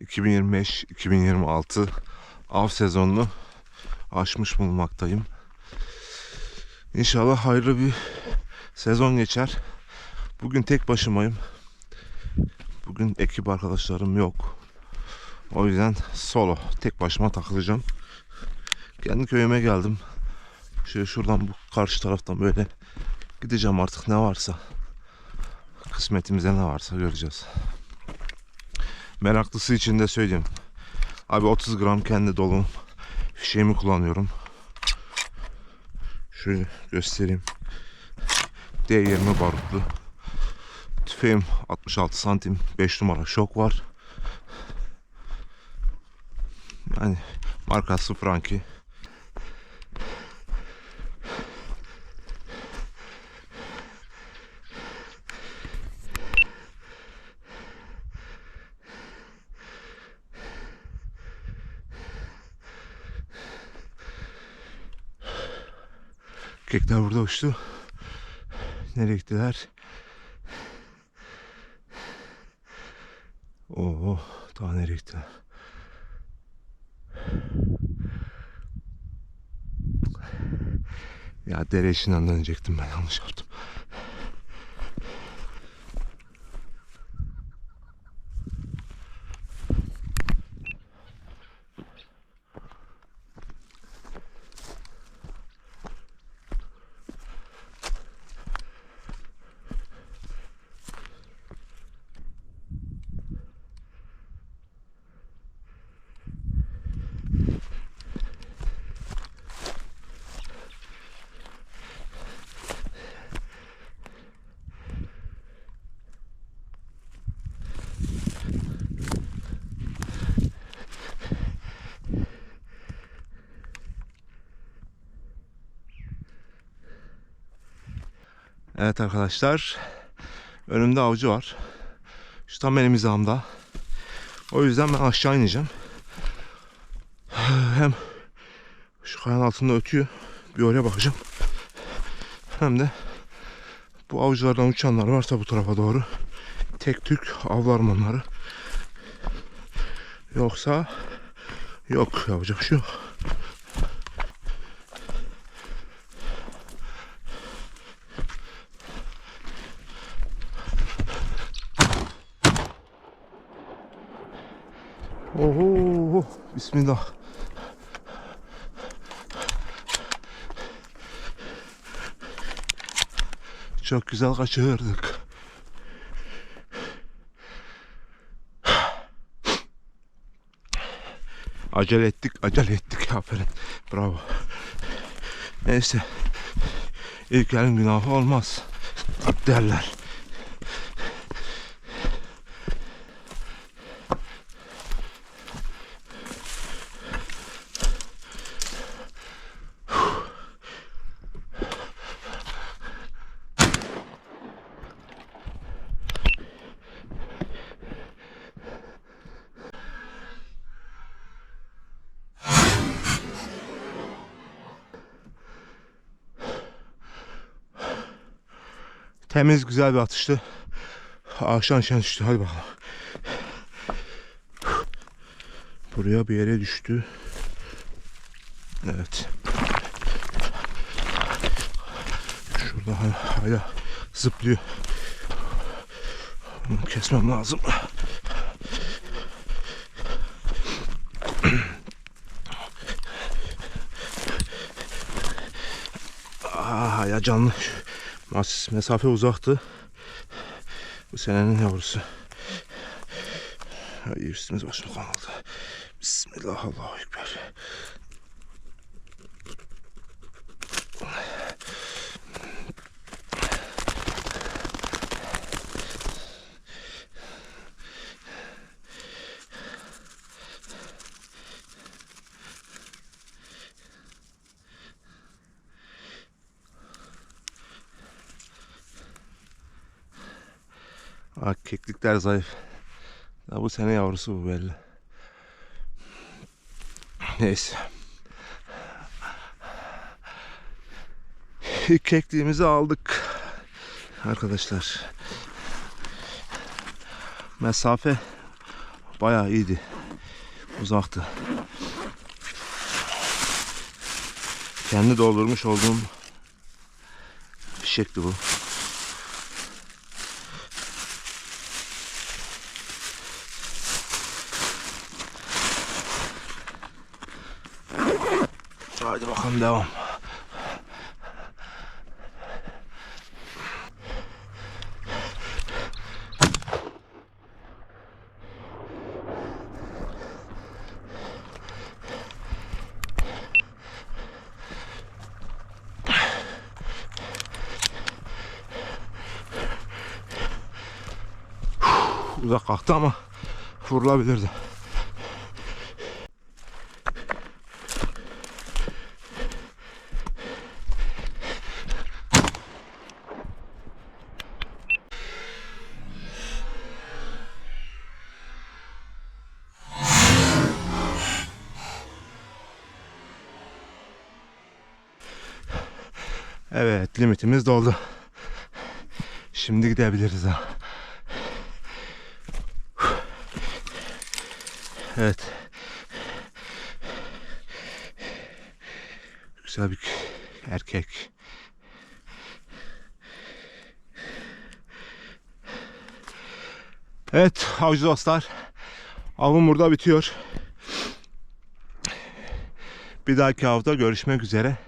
2025-2026 av sezonunu aşmış bulunmaktayım. İnşallah hayırlı bir sezon geçer. Bugün tek başımayım. Bugün ekip arkadaşlarım yok. O yüzden solo tek başıma takılacağım. Kendi köyüme geldim. Şöyle şuradan bu karşı taraftan böyle gideceğim artık ne varsa. Kısmetimize ne varsa göreceğiz. Meraklısı için de söyleyeyim. Abi 30 gram kendi dolum fişeğimi kullanıyorum. Şöyle göstereyim. D20 barutlu. Tüfeğim 66 santim 5 numara şok var. Yani markası Franki. Kekler burada uçtu. Nereye gittiler? Oo, daha nereye gittiler? Ya dere içinden dönecektim ben yanlış yaptım. Evet arkadaşlar. Önümde avcı var. Şu tam benim hizamda. O yüzden ben aşağı ineceğim. Hem şu kayanın altında ötüyor. Bir oraya bakacağım. Hem de bu avcılardan uçanlar varsa bu tarafa doğru tek tük avlarım onları. Yoksa yok yapacak şey yok. Oho, bismillah. Çok güzel kaçırdık. Acele ettik, acele ettik. Aferin. Bravo. Neyse. İlk elin günahı olmaz. Derler. Temiz güzel bir atıştı. Ağaçtan aşağı düştü. Hadi bakalım. Buraya bir yere düştü. Evet. Şurada hala, hala zıplıyor. Bunu kesmem lazım. Aa, ya canlı. Mas mesafe uzaktı. Bu senenin yavrusu. Ay üstümüz başımız kaldı. Bismillah Aa, keklikler zayıf. Ya bu sene yavrusu bu belli. Neyse. Kekliğimizi aldık. Arkadaşlar. Mesafe bayağı iyiydi. Uzaktı. Kendi doldurmuş olduğum fişekti bu. Haydi bakalım devam. Uzak kalktı ama vurulabilirdi. Evet limitimiz doldu. Şimdi gidebiliriz ha. Evet. Güzel bir erkek. Evet avcı dostlar. Avım burada bitiyor. Bir dahaki avda görüşmek üzere.